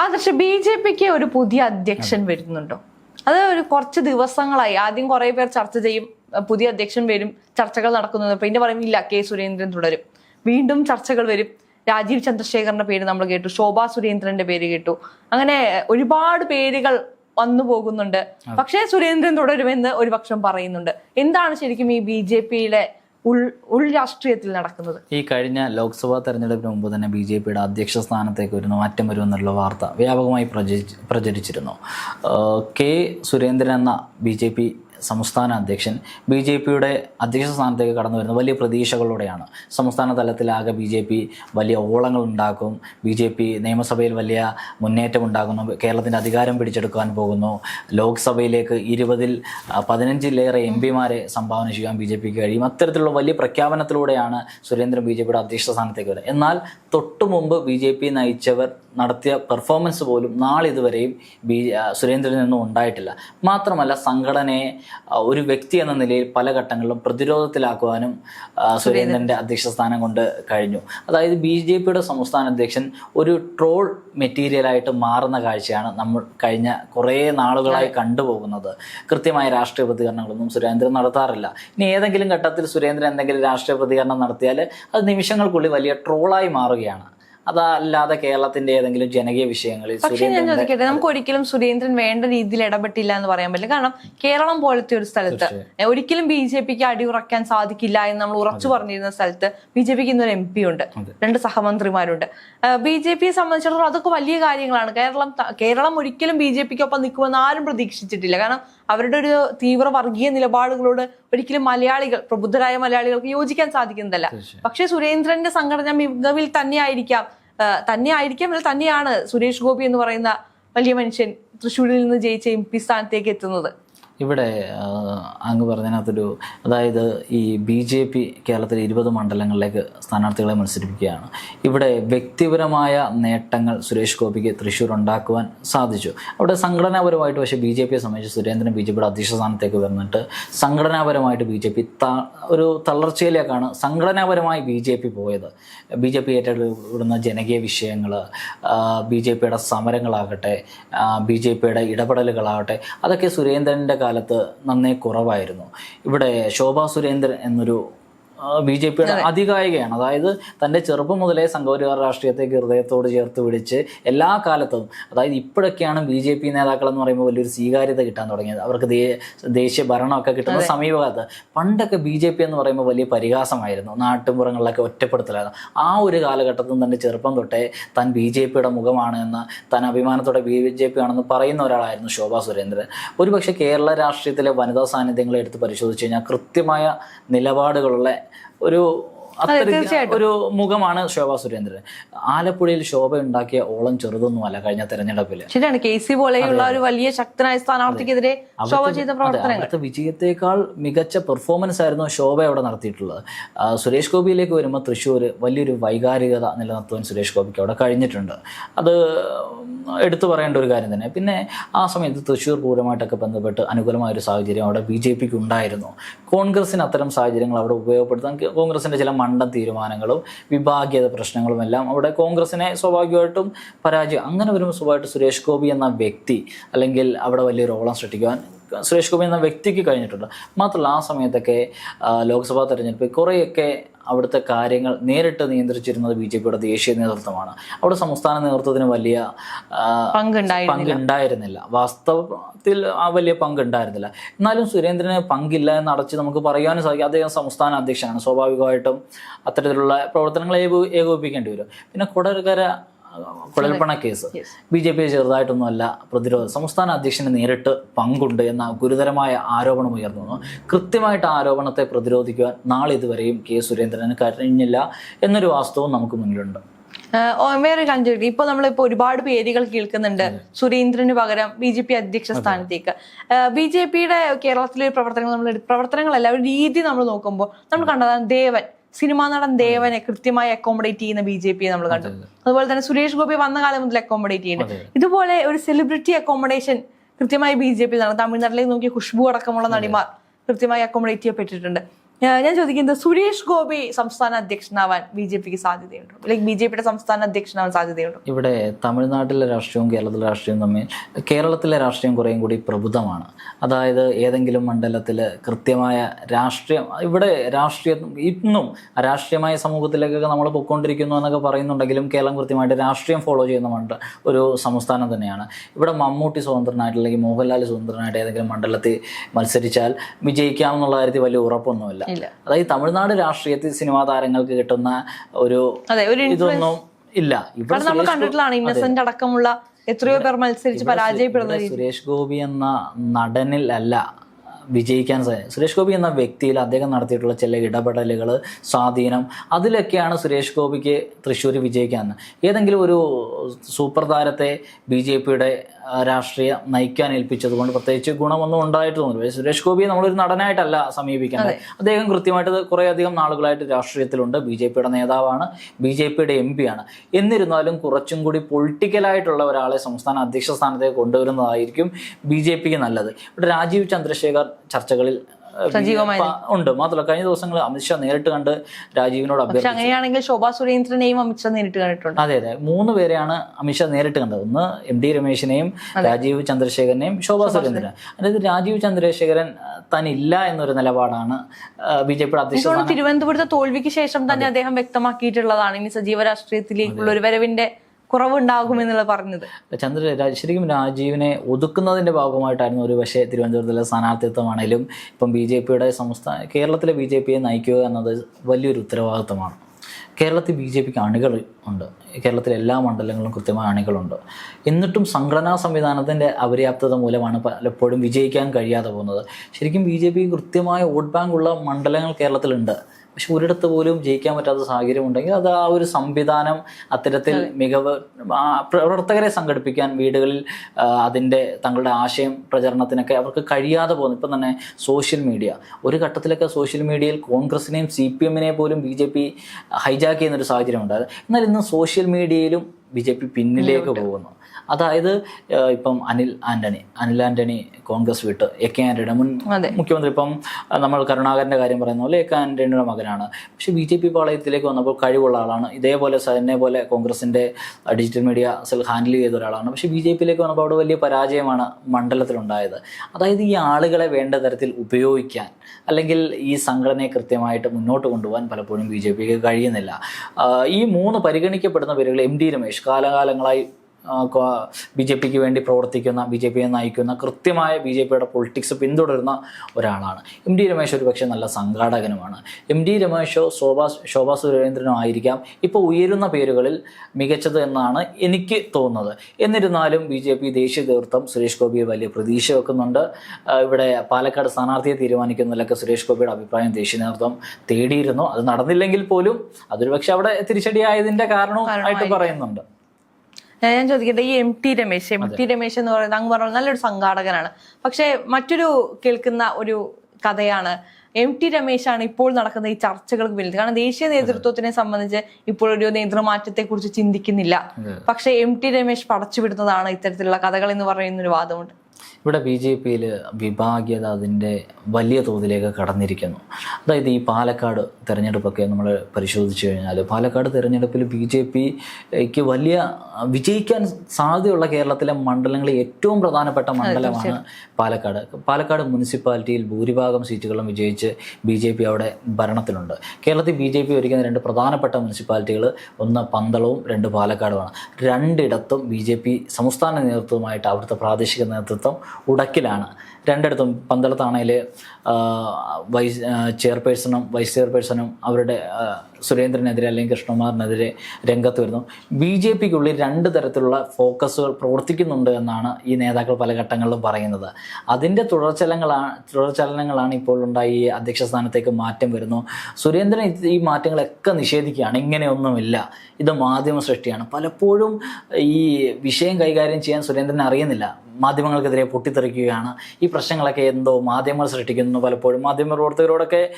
ആദർശ B J പിക്ക് ഒരു പുതിയ അധ്യക്ഷൻ വരുന്നുണ്ടോ? അത് ഒരു കുറച്ച് ദിവസങ്ങളായി. ആദ്യം കുറെ പേർ ചർച്ച ചെയ്യും പുതിയ അധ്യക്ഷൻ വരും ചർച്ചകൾ നടക്കുന്നത്. പിന്നെ പറയും ഇല്ല കെ സുരേന്ദ്രൻ തുടരും. വീണ്ടും ചർച്ചകൾ വരും. രാജീവ് ചന്ദ്രശേഖറിന്റെ പേര് നമ്മൾ കേട്ടു ശോഭാ സുരേന്ദ്രന്റെ പേര് കേട്ടു. അങ്ങനെ ഒരുപാട് പേരുകൾ വന്നു പോകുന്നുണ്ട്. പക്ഷേ സുരേന്ദ്രൻ തുടരുമെന്ന് ഒരു പക്ഷം പറയുന്നുണ്ട്. എന്താണ് ശരിക്കും ഈ ബി ജെ പിയിലെ ഉൾ ഉൾ രാഷ്ട്രീയത്തിൽ നടക്കുന്നത്. ഈ കഴിഞ്ഞ ലോക്സഭാ തെരഞ്ഞെടുപ്പിന് മുമ്പ് തന്നെ ബി ജെ പിയുടെ അധ്യക്ഷ സ്ഥാനത്തേക്ക് ഒരു മാറ്റം വരുമെന്നുള്ള വാർത്ത വ്യാപകമായി പ്രചരിച്ച് പ്രചരിച്ചിരുന്നു. കെ സുരേന്ദ്രൻ എന്ന ബി ജെ പി സംസ്ഥാന അധ്യക്ഷൻ. ബി ജെ പിയുടെ അധ്യക്ഷ സ്ഥാനത്തേക്ക് കടന്നു വരുന്ന വലിയ പ്രതീക്ഷകളോടെയാണ്. സംസ്ഥാന തലത്തിലാകെ ബി ജെ പി വലിയ ഓളങ്ങൾ ഉണ്ടാക്കും. ബി ജെ പി നിയമസഭയിൽ വലിയ മുന്നേറ്റം ഉണ്ടാകുന്നു കേരളത്തിന്റെ അധികാരം പിടിച്ചെടുക്കാൻ പോകുന്നു. ലോക്സഭയിലേക്ക് ഇരുപതിൽ പതിനഞ്ചിലേറെ എം പിമാരെ സംഭാവന ചെയ്യാൻ ബി ജെ പിക്ക് കഴിയും. അത്തരത്തിലുള്ള വലിയ പ്രഖ്യാപനത്തിലൂടെയാണ് സുരേന്ദ്രൻ ബി ജെ പിയുടെ അധ്യക്ഷ സ്ഥാനത്തേക്ക് വരുന്നത്. എന്നാൽ തൊട്ടു മുമ്പ് ബി ജെ പി നയിച്ചവർ നടത്തിയ പെർഫോമൻസ് പോലും നാളിതുവരെയും ബി സുരേന്ദ്രനിൽ നിന്നും ഉണ്ടായിട്ടില്ല. മാത്രമല്ല സംഘടനയെ ഒരു വ്യക്തി എന്ന നിലയിൽ പല ഘട്ടങ്ങളിലും പ്രതിരോധത്തിലാക്കുവാനും സുരേന്ദ്രന്റെ സുരേന്ദ്രന്റെ അധ്യക്ഷ സ്ഥാനം കൊണ്ട് കഴിഞ്ഞു. അതായത് ബി ജെ പിയുടെ സംസ്ഥാന അധ്യക്ഷൻ ഒരു ട്രോൾ മെറ്റീരിയലായിട്ട് മാറുന്ന കാഴ്ചയാണ് നമ്മൾ കഴിഞ്ഞ കുറേ നാളുകളായി കണ്ടുപോകുന്നത്. കൃത്യമായ രാഷ്ട്രീയ പ്രതികരണങ്ങളൊന്നും സുരേന്ദ്രൻ നടത്താറില്ല. ഇനി ഏതെങ്കിലും ഘട്ടത്തിൽ സുരേന്ദ്രൻ എന്തെങ്കിലും രാഷ്ട്രീയ പ്രതികരണം നടത്തിയാൽ അത് നിമിഷങ്ങൾക്കുള്ളിൽ വലിയ ട്രോളായി മാറുകയാണ്. അതല്ലാതെ കേരളത്തിന്റെ ഏതെങ്കിലും ജനകീയ വിഷയങ്ങളിൽ പക്ഷെ ഞാൻ സുരേന്ദ്രൻ ചോദിക്കട്ടെ നമുക്ക് ഒരിക്കലും സുരേന്ദ്രൻ വേണ്ട രീതിയിൽ ഇടപെട്ടില്ല എന്ന് പറയാൻ പറ്റില്ല. കാരണം കേരളം പോലത്തെ ഒരു സ്ഥലത്ത് ഒരിക്കലും ബി ജെ പിക്ക് അടിയുറക്കാൻ സാധിക്കില്ല എന്ന് നമ്മൾ ഉറച്ചു പറഞ്ഞിരുന്ന സ്ഥലത്ത് ബി ജെ പിക്ക് ഇന്നൊരു എം പി ഉണ്ട് രണ്ട് സഹമന്ത്രിമാരുണ്ട്. ബി ജെ പിയെ സംബന്ധിച്ചിടത്തോളം അതൊക്കെ വലിയ കാര്യങ്ങളാണ്. കേരളം കേരളം ഒരിക്കലും ബി ജെ പിക്ക് ഒപ്പം നിൽക്കുമെന്ന് ആരും പ്രതീക്ഷിച്ചിട്ടില്ല. കാരണം അവരുടെ ഒരു തീവ്ര വർഗീയ നിലപാടുകളോട് ഒരിക്കലും മലയാളികൾ പ്രബുദ്ധരായ മലയാളികൾക്ക് യോജിക്കാൻ സാധിക്കുന്നതല്ല. പക്ഷേ സുരേന്ദ്രന്റെ സംഘടന മികവിൽ തന്നെയായിരിക്കാം തന്നെയായിരിക്കാം അല്ല തന്നെയാണ് സുരേഷ് ഗോപി എന്ന് പറയുന്ന വലിയ മനുഷ്യൻ തൃശ്ശൂരിൽ നിന്ന് ജയിച്ച എം പി സ്ഥാനത്തേക്ക് എത്തുന്നത്. ഇവിടെ അങ്ങ് പറഞ്ഞതിനകത്തൊരു അതായത് ഈ ബി ജെ പി കേരളത്തിലെ ഇരുപത് മണ്ഡലങ്ങളിലേക്ക് സ്ഥാനാർത്ഥികളെ മത്സരിപ്പിക്കുകയാണ്. ഇവിടെ വ്യക്തിപരമായ നേട്ടങ്ങൾ സുരേഷ് ഗോപിക്ക് തൃശ്ശൂർ ഉണ്ടാക്കുവാൻ സാധിച്ചു. അവിടെ സംഘടനാപരമായിട്ട് പക്ഷേ ബി ജെ പിയെ സംബന്ധിച്ച് സുരേന്ദ്രൻ ബി ജെ പിയുടെ അധ്യക്ഷ സ്ഥാനത്തേക്ക് വന്നിട്ട് സംഘടനാപരമായിട്ട് ബി ജെ പി ഒരു തളർച്ചയിലേക്കാണ് സംഘടനാപരമായി ബി ജെ പി പോയത്. ബി ജെ പി ഏറ്റെടുക്കുന്ന ജനകീയ വിഷയങ്ങൾ ബി ജെ പിയുടെ സമരങ്ങളാകട്ടെ ബി ജെ പിയുടെ ഇടപെടലുകളാകട്ടെ അതൊക്കെ സുരേന്ദ്രന്റെ കാലത്ത് നന്നേ കുറവായിരുന്നു. ഇവിടെ ശോഭാ സുരേന്ദ്രൻ എന്നൊരു ബി ജെ പിയുടെ അധികായികയാണ്. അതായത് തന്റെ ചെറുപ്പം മുതലേ സംഘപരിവാർ രാഷ്ട്രീയത്തേക്ക് ഹൃദയത്തോട് ചേർത്ത് പിടിച്ച് എല്ലാ കാലത്തും അതായത് ഇപ്പോഴൊക്കെയാണ് ബി ജെ പി നേതാക്കൾ എന്ന് പറയുമ്പോൾ വലിയൊരു സ്വീകാര്യത കിട്ടാൻ തുടങ്ങിയത്. അവർക്ക് ദേശീയ ഭരണമൊക്കെ കിട്ടുന്ന സമീപകാലത്ത് പണ്ടൊക്കെ ബി ജെ പി എന്ന് പറയുമ്പോൾ വലിയ പരിഹാസമായിരുന്നു. നാട്ടുപുറങ്ങളിലൊക്കെ ഒറ്റപ്പെടുത്തലായിരുന്നു. ആ ഒരു കാലഘട്ടത്തിൽ തന്നെ ചെറുപ്പം തൊട്ടേ താൻ ബി ജെ പിയുടെ മുഖമാണ് എന്ന് താൻ അഭിമാനത്തോടെ ബി ജെ പി ആണെന്ന് പറയുന്ന ഒരാളായിരുന്നു ശോഭാ സുരേന്ദ്രൻ. ഒരുപക്ഷെ കേരള രാഷ്ട്രീയത്തിലെ വനിതാ സാന്നിധ്യങ്ങളെ എടുത്ത് പരിശോധിച്ച് കഴിഞ്ഞാൽ കൃത്യമായ നിലപാടുകളുള്ള ഒരു ഒരു മുഖമാണ് ശോഭാ സുരേന്ദ്രൻ. ആലപ്പുഴയിൽ ശോഭ ഉണ്ടാക്കിയ ഓളം ചെറുതൊന്നുമല്ല കഴിഞ്ഞ തെരഞ്ഞെടുപ്പിൽ ശരിയാണ് കെ സി പോലെയുള്ള ഒരു വലിയ ശക്തനായ സ്ഥാനാർത്ഥിക്കെതിരെ ശോഭ ചെയ്ത പ്രവർത്തനങ്ങൾ. വിജയത്തേക്കാൾ മികച്ച പെർഫോമൻസ് ആയിരുന്നു ശോഭ അവിടെ നടത്തിയിട്ടുള്ളത്. സുരേഷ് ഗോപിയിലേക്ക് വരുമ്പോൾ തൃശ്ശൂർ വലിയൊരു വൈകാരികത നിലനിർത്തുവാൻ സുരേഷ് ഗോപിക്ക് അവിടെ കഴിഞ്ഞിട്ടുണ്ട്. അത് എടുത്തു പറയേണ്ട ഒരു കാര്യം തന്നെ. പിന്നെ ആ സമയത്ത് തൃശ്ശൂർ പൂരമായിട്ടൊക്കെ ബന്ധപ്പെട്ട് അനുകൂലമായ ഒരു സാഹചര്യം അവിടെ ബി ജെ പിക്ക് ഉണ്ടായിരുന്നു. കോൺഗ്രസിന് അത്തരം സാഹചര്യങ്ങൾ അവിടെ ഉപയോഗപ്പെടുത്താൻ കോൺഗ്രസിന്റെ ചില മണ്ടൻ തീരുമാനങ്ങളും വിഭാഗീയത പ്രശ്നങ്ങളും എല്ലാം അവിടെ കോൺഗ്രസിനെ സ്വാഭാവികമായിട്ടും പരാജയം അങ്ങനെ വരുമ്പോൾ സ്വാഭാവികമായിട്ട് സുരേഷ് ഗോപി എന്ന വ്യക്തി അല്ലെങ്കിൽ അവിടെ വലിയ ഓളം സൃഷ്ടിക്കുവാൻ സുരേഷ് ഗോപി എന്ന വ്യക്തിക്ക് കഴിഞ്ഞിട്ടുണ്ട്. മാത്രമല്ല ആ സമയത്തൊക്കെ ലോക്സഭാ തെരഞ്ഞെടുപ്പ് കുറേയൊക്കെ അവിടുത്തെ കാര്യങ്ങൾ നേരിട്ട് നിയന്ത്രിച്ചിരുന്നത് ബി ജെ പിയുടെ ദേശീയ നേതൃത്വമാണ്. അവിടെ സംസ്ഥാന നേതൃത്വത്തിന് വലിയ പങ്കുണ്ടായിരുന്നില്ല. വാസ്തവത്തിൽ ആ വലിയ പങ്കുണ്ടായിരുന്നില്ല. എന്നാലും സുരേന്ദ്രന് പങ്കില്ല എന്ന് അടച്ച് നമുക്ക് പറയാനും സാധിക്കും. അദ്ദേഹം സംസ്ഥാന അധ്യക്ഷനാണ്. സ്വാഭാവികമായിട്ടും അത്തരത്തിലുള്ള പ്രവർത്തനങ്ങൾ ഏകോ- ഏകോപിപ്പിക്കേണ്ടി വരും. പിന്നെ കൊടകര കുഴൽപ്പണ കേസ്. ബി ജെ പി ചെറുതായിട്ടൊന്നുമല്ല പ്രതിരോധ സംസ്ഥാന അധ്യക്ഷന് നേരിട്ട് പങ്കുണ്ട് എന്ന ഗുരുതരമായ ആരോപണം ഉയർന്നു. വന്നു കൃത്യമായിട്ട് ആരോപണത്തെ പ്രതിരോധിക്കുവാൻ നാളെ ഇതുവരെയും കെ സുരേന്ദ്രന് കഴിഞ്ഞില്ല എന്നൊരു വാസ്തവം നമുക്ക് മുന്നിലുണ്ട്. വേറെ ചോദിക്കട്ടെ. ഇപ്പൊ നമ്മളിപ്പോ ഒരുപാട് പേരുകൾ കേൾക്കുന്നുണ്ട് സുരേന്ദ്രന് പകരം ബി ജെ പി അധ്യക്ഷ സ്ഥാനത്തേക്ക്. ബി ജെ പിയുടെ കേരളത്തിലെ പ്രവർത്തനങ്ങൾ നമ്മൾ പ്രവർത്തനങ്ങളല്ല ഒരു രീതി നമ്മൾ നോക്കുമ്പോൾ നമ്മൾ കണ്ടതാണ് ദേവൻ. സിനിമാ നടൻ ദേവനെ കൃത്യമായി അക്കോമഡേറ്റ് ചെയ്യുന്ന ബി ജെ പി നമ്മൾ കണ്ടു. അതുപോലെ തന്നെ സുരേഷ് ഗോപി വന്ന കാലം മുതൽ അക്കോമഡേറ്റ് ചെയ്യുന്നുണ്ട് ഇതുപോലെ ഒരു സെലിബ്രിറ്റി അക്കോമഡേഷൻ കൃത്യമായി ബി ജെ പി നടന്നു തമിഴ്നാട്ടിലേക്ക് നോക്കിയ ഖുഷ്ബു അടക്കമുള്ള നടിമാർ കൃത്യമായി അക്കോമഡേറ്റ് ചെയ്യപ്പെട്ടിട്ടുണ്ട്. ഞാൻ ചോദിക്കുന്നത് സുരേഷ് ഗോപി സംസ്ഥാന അധ്യക്ഷനാവാൻ ബി ജെ പിക്ക് സാധ്യതയുണ്ടോ? ലൈക്ക് ബി ജെ പിയുടെ സംസ്ഥാന അധ്യക്ഷനാവാൻ സാധ്യതയുണ്ടോ? ഇവിടെ തമിഴ്നാട്ടിലെ രാഷ്ട്രീയവും കേരളത്തിലെ രാഷ്ട്രീയവും തമ്മിൽ കേരളത്തിലെ രാഷ്ട്രീയം കുറേയും കൂടി പ്രബുദ്ധമാണ്. അതായത് ഏതെങ്കിലും മണ്ഡലത്തിൽ കൃത്യമായ രാഷ്ട്രീയം ഇവിടെ രാഷ്ട്രീയം ഇന്നും രാഷ്ട്രീയമായ സമൂഹത്തിലേക്കൊക്കെ നമ്മൾ പൊയ്ക്കൊണ്ടിരിക്കുന്നു എന്നൊക്കെ പറയുന്നുണ്ടെങ്കിലും കേരളം കൃത്യമായിട്ട് രാഷ്ട്രീയം ഫോളോ ചെയ്യുന്ന മണ്ഡ ഒരു സംസ്ഥാനം തന്നെയാണ്. ഇവിടെ മമ്മൂട്ടി സ്വതന്ത്രനായിട്ട് അല്ലെങ്കിൽ മോഹൻലാൽ സ്വതന്ത്രനായിട്ട് ഏതെങ്കിലും മണ്ഡലത്തിൽ മത്സരിച്ചാൽ വിജയിക്കാം എന്നുള്ള കാര്യത്തിൽ വലിയ ഉറപ്പൊന്നുമില്ല. അതായത് തമിഴ്നാട് രാഷ്ട്രീയത്തിൽ സിനിമാ താരങ്ങൾക്ക് കിട്ടുന്ന ഒരു ഇതൊന്നും ഇല്ല. ഇവിടെ നമ്മൾ കണ്ടിട്ടുള്ളതാണ് ഇന്നസെന്റ് അടക്കമുള്ള എത്രയോ പേർ മത്സരിച്ച് പരാജയപ്പെടുന്നത് സുരേഷ് ഗോപി എന്ന നടനിലല്ല. വിജയിക്കാൻ സാധിക്കും സുരേഷ് ഗോപി എന്ന വ്യക്തിയിൽ അദ്ദേഹം നടത്തിയിട്ടുള്ള ചില ഇടപെടലുകൾ സ്വാധീനം അതിലൊക്കെയാണ് സുരേഷ് ഗോപിക്ക് തൃശ്ശൂർ വിജയിക്കാൻ. ഏതെങ്കിലും ഒരു സൂപ്പർ താരത്തെ ബി ജെ പിയുടെ രാഷ്ട്രീയ നയിക്കാൻ ഏൽപ്പിച്ചത് കൊണ്ട് പ്രത്യേകിച്ച് ഗുണമൊന്നും ഉണ്ടായിട്ട് തോന്നുന്നു സുരേഷ് ഗോപിയെ നമ്മളൊരു നടനായിട്ടല്ല സമീപിക്കേണ്ടത്. അദ്ദേഹം കൃത്യമായിട്ട് കുറേയധികം നാളുകളായിട്ട് രാഷ്ട്രീയത്തിലുണ്ട്. ബി ജെ പിയുടെ നേതാവാണ് ബി ജെ പിയുടെ എം ആണ്. എന്നിരുന്നാലും കുറച്ചും കൂടി പൊളിറ്റിക്കലായിട്ടുള്ള ഒരാളെ സംസ്ഥാന അധ്യക്ഷ സ്ഥാനത്തേക്ക് കൊണ്ടുവരുന്നതായിരിക്കും ബി ജെ പിക്ക് നല്ലത്. ഇവിടെ രാജീവ് ചന്ദ്രശേഖർ ചർച്ചകളിൽ സജീവമായി ഉണ്ട്. മാത്രമല്ല കഴിഞ്ഞ ദിവസങ്ങൾ അമിത്ഷാ നേരിട്ട് കണ്ട് രാജീവിനോട് അഭ്യർത്ഥിച്ചു. അങ്ങനെയാണെങ്കിൽ ശോഭാ സുരേന്ദ്രനെയും അമിത്ഷാ നേരിട്ട് കണ്ടിട്ടുണ്ട്. അതെ അതെ. മൂന്ന് പേരെയാണ് അമിത്ഷാ നേരിട്ട് കണ്ടത്. ഒന്ന് എം ഡി രമേശിനെയും രാജീവ് ചന്ദ്രശേഖരനെയും ശോഭാ സുരേന്ദ്രൻ. അതായത് രാജീവ് ചന്ദ്രശേഖരൻ തനില്ല എന്നൊരു നിലപാടാണ് ബി ജെ പിയുടെ അധ്യക്ഷ തോന്നുന്നു തിരുവനന്തപുരത്തെ തോൽവിക്ക് ശേഷം തന്നെ അദ്ദേഹം വ്യക്തമാക്കിയിട്ടുള്ളതാണ്. ഇനി സജീവ രാഷ്ട്രീയത്തിലേക്കുള്ള ഒരു വരവിന്റെ കുറവുണ്ടാകുമെന്നുള്ളത് പറഞ്ഞത്. ചന്ദ്ര ശരിക്കും രാജീവിനെ ഒതുക്കുന്നതിന്റെ ഭാഗമായിട്ടായിരുന്നു ഒരു പക്ഷേ തിരുവനന്തപുരത്തിലെ സ്ഥാനാർത്ഥിത്വമാണെങ്കിലും ഇപ്പം ബി ജെ പിയുടെ സംസ്ഥാന കേരളത്തിലെ ബി ജെ പിയെ നയിക്കുക എന്നത് വലിയൊരു ഉത്തരവാദിത്തമാണ് കേരളത്തിൽ ബി ജെ പിക്ക് അണികൾ ഉണ്ട്. കേരളത്തിലെ എല്ലാ മണ്ഡലങ്ങളിലും കൃത്യമായ അണികളുണ്ട്. എന്നിട്ടും സംഘടനാ സംവിധാനത്തിന്റെ അപര്യാപ്തത മൂലമാണ് പലപ്പോഴും വിജയിക്കാൻ കഴിയാതെ പോകുന്നത്. ശരിക്കും ബി ജെ പി കൃത്യമായ വോട്ട് ബാങ്ക് ഉള്ള മണ്ഡലങ്ങൾ കേരളത്തിലുണ്ട്. പക്ഷെ ഒരിടത്ത് പോലും ജയിക്കാൻ പറ്റാത്ത സാഹചര്യം ഉണ്ടെങ്കിൽ അത് ആ ഒരു സംവിധാനം അത്തരത്തിൽ മികവ് പ്രവർത്തകരെ സംഘടിപ്പിക്കാൻ വീടുകളിൽ അതിന്റെ തങ്ങളുടെ ആശയം പ്രചരണത്തിനൊക്കെ അവർക്ക് കഴിയാതെ പോകുന്നു. ഇപ്പം തന്നെ സോഷ്യൽ മീഡിയ. ഒരു ഘട്ടത്തിലൊക്കെ സോഷ്യൽ മീഡിയയിൽ കോൺഗ്രസിനെയും സി പി എമ്മിനെ പോലും ബി ജെ പി ഹൈജാക്ക് ചെയ്യുന്നൊരു സാഹചര്യം ഉണ്ടായത് എന്നാൽ ഇന്ന് സോഷ്യൽ മീഡിയയിലും ബി ജെ പി പിന്നിലേക്ക് പോകുന്നു. അതായത് ഇപ്പം അനിൽ ആന്റണി അനിൽ ആന്റണി കോൺഗ്രസ് വിട്ട് എ കെ ആന്റണിയുടെ മുൻ മുഖ്യമന്ത്രി. ഇപ്പം നമ്മൾ കരുണാകരന്റെ കാര്യം പറയുന്ന പോലെ എ കെ ആന്റണിയുടെ മകനാണ്. പക്ഷെ ബി ജെ പി പാളയത്തിലേക്ക് വന്നപ്പോൾ കഴിവുള്ള ആളാണ്. ഇതേപോലെ തന്നെ പോലെ കോൺഗ്രസിന്റെ ഡിജിറ്റൽ മീഡിയ സെൽ ഹാൻഡിൽ ചെയ്ത ഒരാളാണ്. പക്ഷെ ബി ജെ പിയിലേക്ക് വന്നപ്പോൾ അവിടെ വലിയ പരാജയമാണ് മണ്ഡലത്തിലുണ്ടായത്. അതായത് ഈ ആളുകളെ വേണ്ട തരത്തിൽ ഉപയോഗിക്കാൻ അല്ലെങ്കിൽ ഈ സംഘടനയെ കൃത്യമായിട്ട് മുന്നോട്ട് കൊണ്ടുപോകാൻ പലപ്പോഴും ബി ജെ പിക്ക് കഴിയുന്നില്ല. ഈ മൂന്ന് പരിഗണിക്കപ്പെടുന്ന പേരുകൾ എം ഡി രമേശ് കാലകാലങ്ങളായി ബി ജെ പിക്ക് വേണ്ടി പ്രവർത്തിക്കുന്ന ബി ജെ പിയെ നയിക്കുന്ന കൃത്യമായ ബി ജെ പിയുടെ പൊളിറ്റിക്സ് പിന്തുടരുന്ന ഒരാളാണ്. എം ഡി രമേശ് ഒരു പക്ഷേ നല്ല സംഘാടകനുമാണ്. എം ഡി രമേശോ ശോഭാ ശോഭാ സുരേന്ദ്രനോ ആയിരിക്കാം. ഇപ്പോൾ ഉയരുന്ന പേരുകളിൽ മികച്ചത് എന്നാണ് എനിക്ക് തോന്നുന്നത്. എന്നിരുന്നാലും ബി ജെ പി ദേശീയ നേതൃത്വം സുരേഷ് ഗോപിയെ വലിയ പ്രതീക്ഷ വെക്കുന്നുണ്ട്. ഇവിടെ പാലക്കാട് സ്ഥാനാർത്ഥിയെ തീരുമാനിക്കുന്നതിലൊക്കെ സുരേഷ് ഗോപിയുടെ അഭിപ്രായം ദേശീയ നേതൃത്വം തേടിയിരുന്നു. അത് നടന്നില്ലെങ്കിൽ പോലും അതൊരു പക്ഷെ അവിടെ തിരിച്ചടിയായതിന്റെ കാരണവും ആയിട്ട് പറയുന്നുണ്ട്. ഞാൻ ചോദിക്കട്ടെ ഈ M T Ramesh M T Ramesh എന്ന് പറയുന്നത് അങ്ങ് പറഞ്ഞ നല്ലൊരു സംഘാടകനാണ്. പക്ഷെ മറ്റൊരു കേൾക്കുന്ന ഒരു കഥയാണ് എം ടി രമേശാണ് ഇപ്പോൾ നടക്കുന്ന ഈ ചർച്ചകൾക്ക് പിന്നിൽ. കാരണം ദേശീയ നേതൃത്വത്തിനെ സംബന്ധിച്ച് ഇപ്പോൾ ഒരു നേതൃമാറ്റത്തെ കുറിച്ച് ചിന്തിക്കുന്നില്ല പക്ഷെ എം ടി രമേശ് പടച്ചുവിടുന്നതാണ് ഇത്തരത്തിലുള്ള കഥകൾ എന്ന് പറയുന്ന ഒരു വാദമുണ്ട്. ഇവിടെ ബി ജെ പിയിൽ വിഭാഗ്യത അതിന്റെ വലിയ തോതിലേക്ക് കടന്നിരിക്കുന്നു. അതായത് ഈ പാലക്കാട് തെരഞ്ഞെടുപ്പൊക്കെ നമ്മൾ പരിശോധിച്ചു കഴിഞ്ഞാൽ പാലക്കാട് തെരഞ്ഞെടുപ്പിൽ ബി ജെ പിക്ക് വലിയ വിജയിക്കാൻ സാധ്യതയുള്ള കേരളത്തിലെ മണ്ഡലങ്ങളിൽ ഏറ്റവും പ്രധാനപ്പെട്ട മണ്ഡലമാണ് പാലക്കാട്. പാലക്കാട് മുനിസിപ്പാലിറ്റിയിൽ ഭൂരിഭാഗം സീറ്റുകളും വിജയിച്ച് ബി ജെ പി അവിടെ ഭരണത്തിലുണ്ട്. കേരളത്തിൽ ബി ജെ പി ഒരുക്കുന്ന രണ്ട് പ്രധാനപ്പെട്ട മുനിസിപ്പാലിറ്റികൾ ഒന്ന് പന്തളവും രണ്ട് പാലക്കാടുമാണ്. രണ്ടിടത്തും ബി ജെ പി സംസ്ഥാന നേതൃത്വമായിട്ട് അവിടുത്തെ പ്രാദേശിക നേതൃത്വം ഉടക്കിലാണ്. രണ്ടിടത്തും പന്തളത്താണെങ്കിൽ വൈസ് ചെയർപേഴ്സണും വൈസ് ചെയർപേഴ്സണും അവരുടെ സുരേന്ദ്രനെതിരെ അല്ലെങ്കിൽ കൃഷ്ണകുമാറിനെതിരെ രംഗത്ത് വരുന്നു. ബി ജെ പിക്കുള്ളിൽ രണ്ട് തരത്തിലുള്ള ഫോക്കസുകൾ പ്രവർത്തിക്കുന്നുണ്ട് എന്നാണ് ഈ നേതാക്കൾ പല ഘട്ടങ്ങളിലും പറയുന്നത്. അതിന്റെ തുടർചലങ്ങളാണ് തുടർചലനങ്ങളാണ് ഇപ്പോൾ ഉണ്ടായി ഈ അധ്യക്ഷ സ്ഥാനത്തേക്ക് മാറ്റം വരുന്നു. സുരേന്ദ്രൻ ഈ മാറ്റങ്ങളൊക്കെ നിഷേധിക്കുകയാണ്. ഇങ്ങനെയൊന്നുമില്ല. ഇത് മാധ്യമ സൃഷ്ടിയാണ്. പലപ്പോഴും ഈ വിഷയം കൈകാര്യം ചെയ്യാൻ സുരേന്ദ്രൻ അറിയുന്നില്ല. മാധ്യമങ്ങൾക്കെതിരെ പൊട്ടിത്തെറിക്കുകയാണ്. ഈ പ്രശ്നങ്ങളൊക്കെ എന്തോ മാധ്യമങ്ങൾ സൃഷ്ടിക്കുന്നു. പലപ്പോഴും മാധ്യമ പ്രവർത്തകരോടൊക്കെ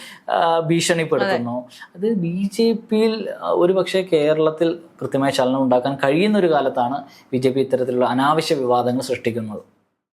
ഭീഷണിപ്പെടുത്തുന്നു. അത് ബി ജെ പിയിൽ ഒരു പക്ഷേ കേരളത്തിൽ കൃത്യമായ ചലനം ഉണ്ടാക്കാൻ കഴിയുന്ന ഒരു കാലത്താണ് ബി ജെ പി ഇത്തരത്തിലുള്ള അനാവശ്യ വിവാദങ്ങൾ സൃഷ്ടിക്കുന്നത്.